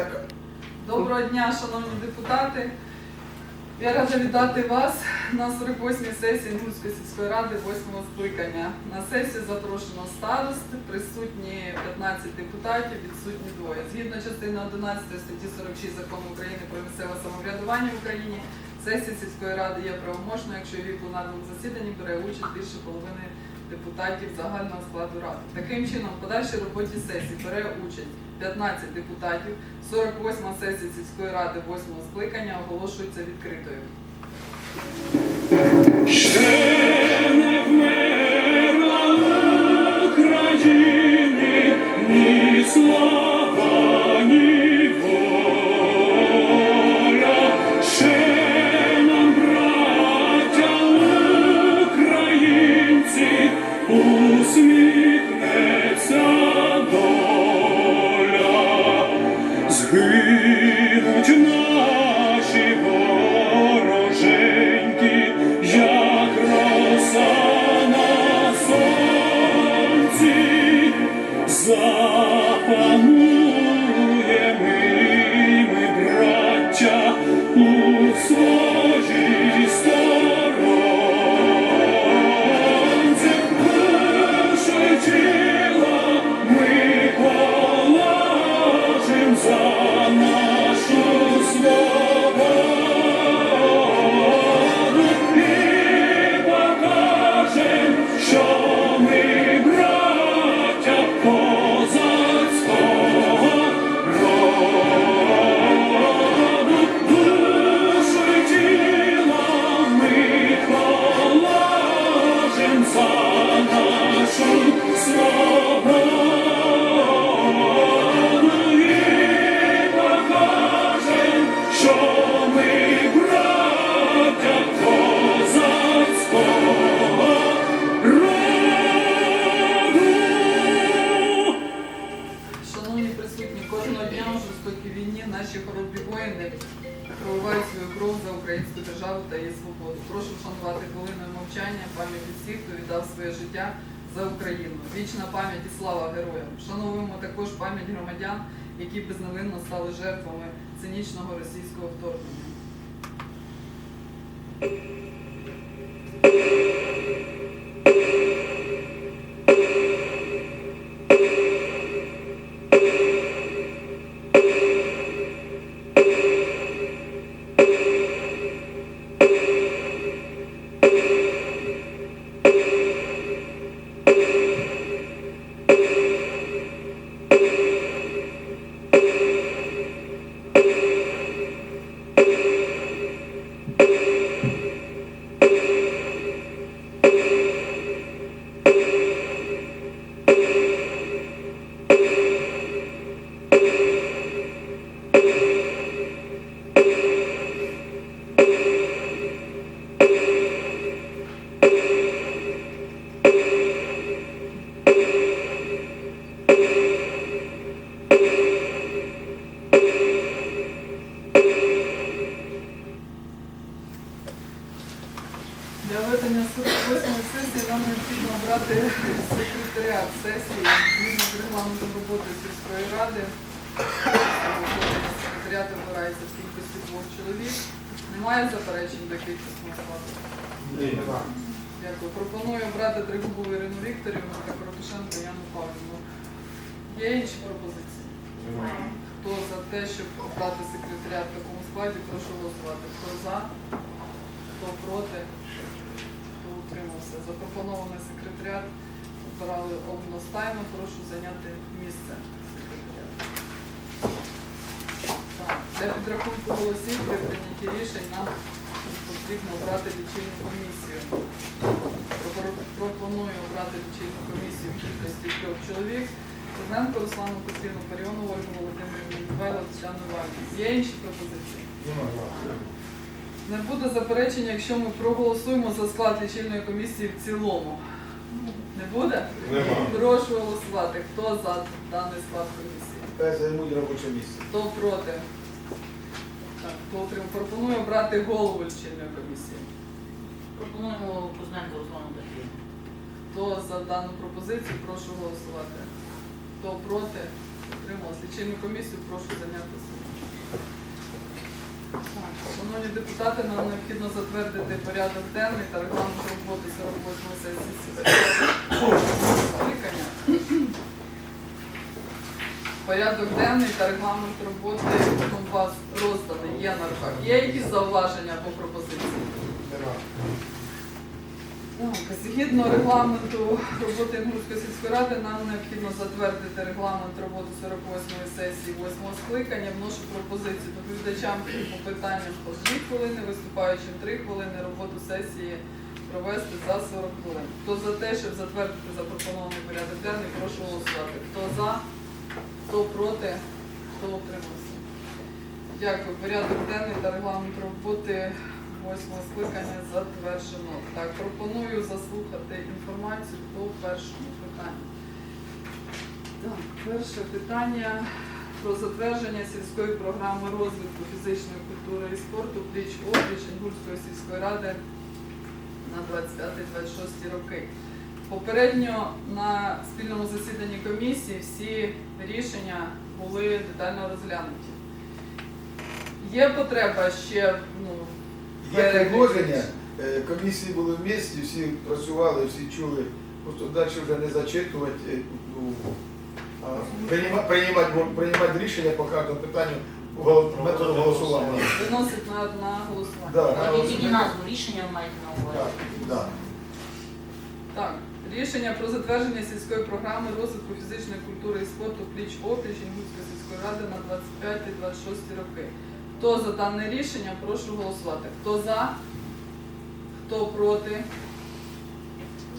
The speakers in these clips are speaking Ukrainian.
Так, Доброго дня, шановні депутати. Я рада вітати вас на 48-й сесії Інгульської сільської ради 8-го скликання. На сесію запрошено старост, присутні 15 депутатів, відсутні двоє. Згідно частини 11 статті 46 закону України про місцеве самоврядування в Україні, сесія сільської ради є правоможною, якщо її пленарному засіданні бере участь більше половини депутатів загального складу ради. Таким чином, в подальшій роботі сесії бере участь 15 депутатів. 48 сесія сільської ради 8 скликання оголошується відкритою. Хвилиною пам'яті всіх, хто віддав своє життя за Україну. Вічна пам'ять і слава героям. Шановуємо також пам'ять громадян, які безневинно стали жертвами цинічного російського вторгнення. Для ведення 48 сесії нам необхідно обрати секретаріат сесії згідно з регламентом роботи сільської ради. Секретаріат обирається в кількості двох чоловік. Немає заперечень до кількісного складу. нема. Дякую. Пропоную обрати Тригубову Ірину Вікторівну та Коробишенко Яну Павлівну. Є інші пропозиції? Хто за те, щоб обрати секретаріат в такому складі, прошу голосувати. Хто за, хто проти, хто утримався. Запропонований секретаріат обирали одностайно. Прошу зайняти місце. Так, Для підрахунку голосів при прийнятті рішень нам потрібно обрати лічильну комісію. Пропоную обрати лічильну комісію в кількості трьох чоловік. Кузьменко Руслану Петрівну Паріону, Ольгу Володимирівну Михайло, Тетяну Іванівну. Є інші пропозиції? Не буде заперечення, якщо ми проголосуємо за склад лічильної комісії в цілому. Не буде? Нема. Прошу голосувати. Хто за даний склад комісії? Хай займуть робоче місце. Хто проти? Так, хто? Пропоную обрати голову лічильної комісії. Пропонуємо Кузненко Руслану Петрівну. Хто за дану пропозицію, прошу голосувати. Хто проти, Утрималась. Лічильну комісію прошу зайняти слово. Шановні депутати, нам необхідно затвердити порядок денний та регламент роботи 48 сесії. Порядок денний та регламент роботи у вас розданий, є на руках. Є якісь зауваження або пропозиції? Згідно регламенту роботи Інгульської сільської ради, нам необхідно затвердити регламент роботи 48-ї сесії 8-го скликання. Вношу пропозицію доповідачам по питанням по 2 хвилини, виступаючим 3 хвилини роботу сесії провести за 40 хвилин. Хто за те, щоб затвердити запропонований порядок денний, прошу голосувати. Хто за, хто проти, хто утримався. Дякую. Порядок денний та регламент роботи восьмого скликання затверджено. Так, пропоную заслухати інформацію по першому питанню. Так, перше питання про затвердження сільської програми розвитку фізичної культури і спорту пліч опліч Інгульської сільської ради на 25-26 роки. Попередньо на спільному засіданні комісії всі рішення були детально розглянуті. Є потреба ще ну, Є предложення, е, комісії були в місті, всі працювали, всі чули. Просто далі вже не зачитувати, е, ну, а прийма- приймати, приймати рішення по кожному питанню методом голосування. виносить на, на голосування. Да, на тільки назву рішення ви маєте на увазі. Так, да. Так, рішення про затвердження сільської програми розвитку фізичної культури і спорту пліч опліч Інгульської сільської ради на 25-26 роки. Хто за дане рішення, прошу голосувати. Хто за, хто проти,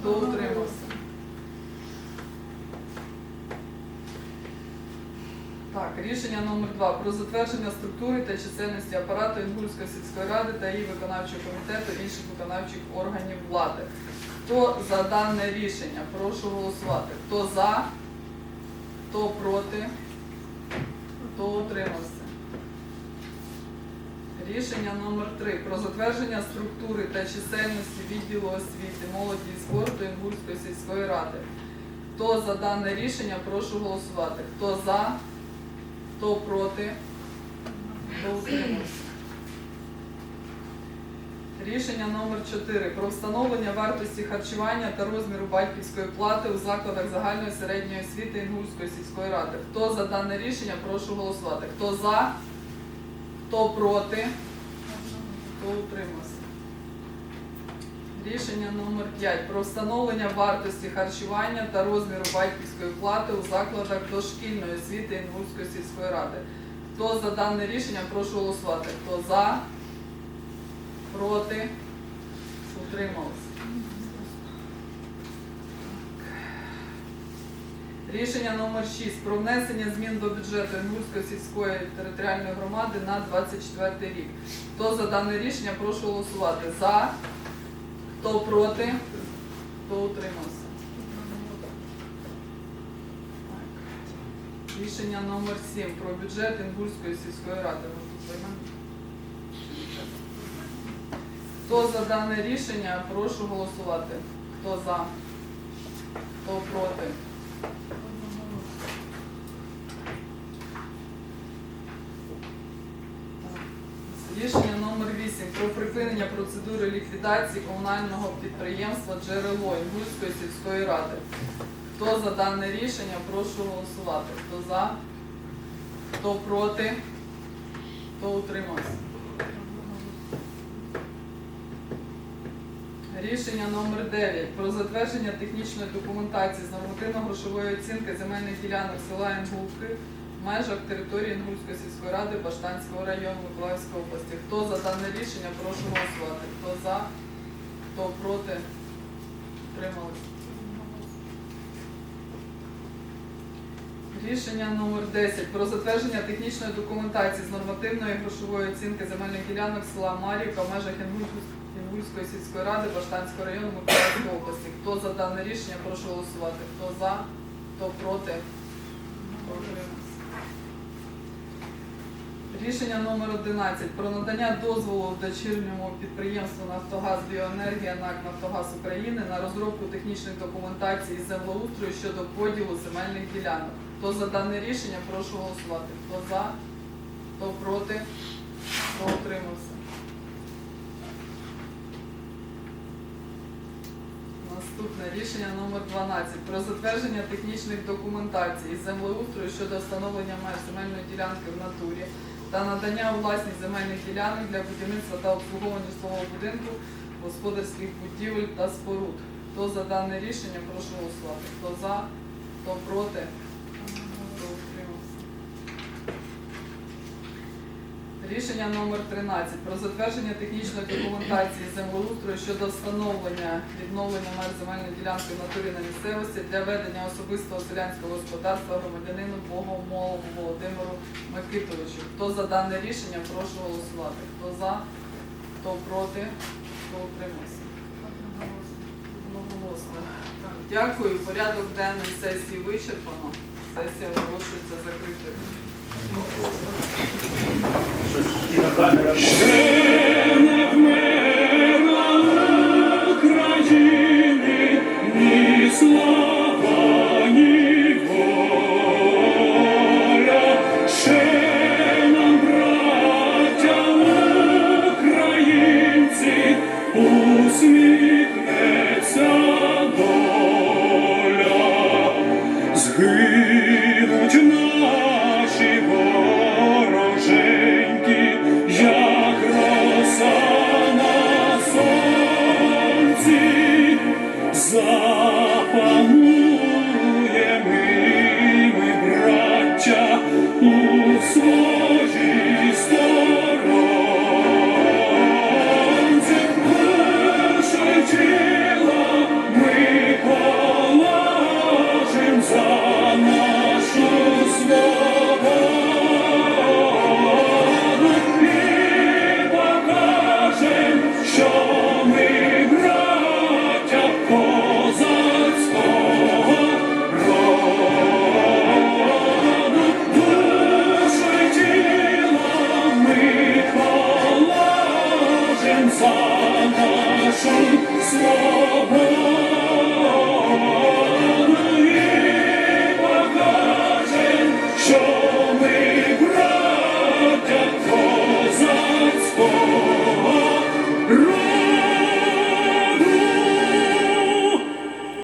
хто утримався. Так, рішення номер два про затвердження структури та чисельності апарату Інгульської сільської ради та її виконавчого комітету інших виконавчих органів влади. Хто за дане рішення? Прошу голосувати. Хто за, хто проти, хто утримався. Рішення номер 3 про затвердження структури та чисельності відділу освіти, молоді і спорту Інгульської сільської ради. Хто за дане рішення, прошу голосувати. Хто за, хто проти, хто. Рішення номер 4 про встановлення вартості харчування та розміру батьківської плати у закладах загальної середньої освіти Інгульської сільської ради. Хто за дане рішення, прошу голосувати. Хто за, хто проти, хто утримався. Рішення номер 5 про встановлення вартості харчування та розміру батьківської плати у закладах дошкільної освіти Інгульської сільської ради. Хто за дане рішення, прошу голосувати. Хто за, проти, утримався. Рішення номер 6 про внесення змін до бюджету Інгульської сільської територіальної громади на 24 рік. Хто за дане рішення, прошу голосувати. За, хто проти, хто утримався. Рішення номер 7 про бюджет Інгульської сільської ради. Хто за дане рішення, прошу голосувати. Хто за, хто проти. Рішення номер 8 про припинення процедури ліквідації комунального підприємства Джерело Інгульської сільської ради. Хто за дане рішення, прошу голосувати. Хто за, хто проти, хто утримався. Рішення номер 9 про затвердження технічної документації з нормативно-грошової оцінки земельних ділянок села Інгулки в межах території Інгульської сільської ради Баштанського району Миколаївської області. Хто за дане рішення, прошу голосувати. Хто за, хто проти, утрималися. Рішення номер 10 про затвердження технічної документації з нормативної грошової оцінки земельних ділянок села Марівка в межах Інгульської сільської ради Баштанського району Миколаївської області. Хто за дане рішення, прошу голосувати. Хто за, хто проти. Рішення номер 11 про надання дозволу дочірньому підприємству Нафтогаз Біоенергія НАК Нафтогаз України на розробку технічної документації з землеустрою щодо поділу земельних ділянок. Хто за дане рішення, прошу голосувати. Хто за, хто проти, хто утримався. Наступне рішення номер 12 про затвердження технічних документацій із землеустрою щодо встановлення меж земельної ділянки в натурі та надання у власність земельних ділянок для будівництва та обслуговування житлового будинку, господарських будівель та споруд. Хто за дане рішення, прошу голосувати. Хто за, хто проти, Рішення номер 13 про затвердження технічної документації землеустрою щодо встановлення відновлення меж земельної ділянки в натурі на місцевості для ведення особистого селянського господарства громадянину Богомолову Володимиру Микитовичу. Хто за дане рішення, прошу голосувати. Хто за, хто проти, хто утримався. Дякую. Порядок денний сесії вичерпано. Сесія оголошується закритою. Ще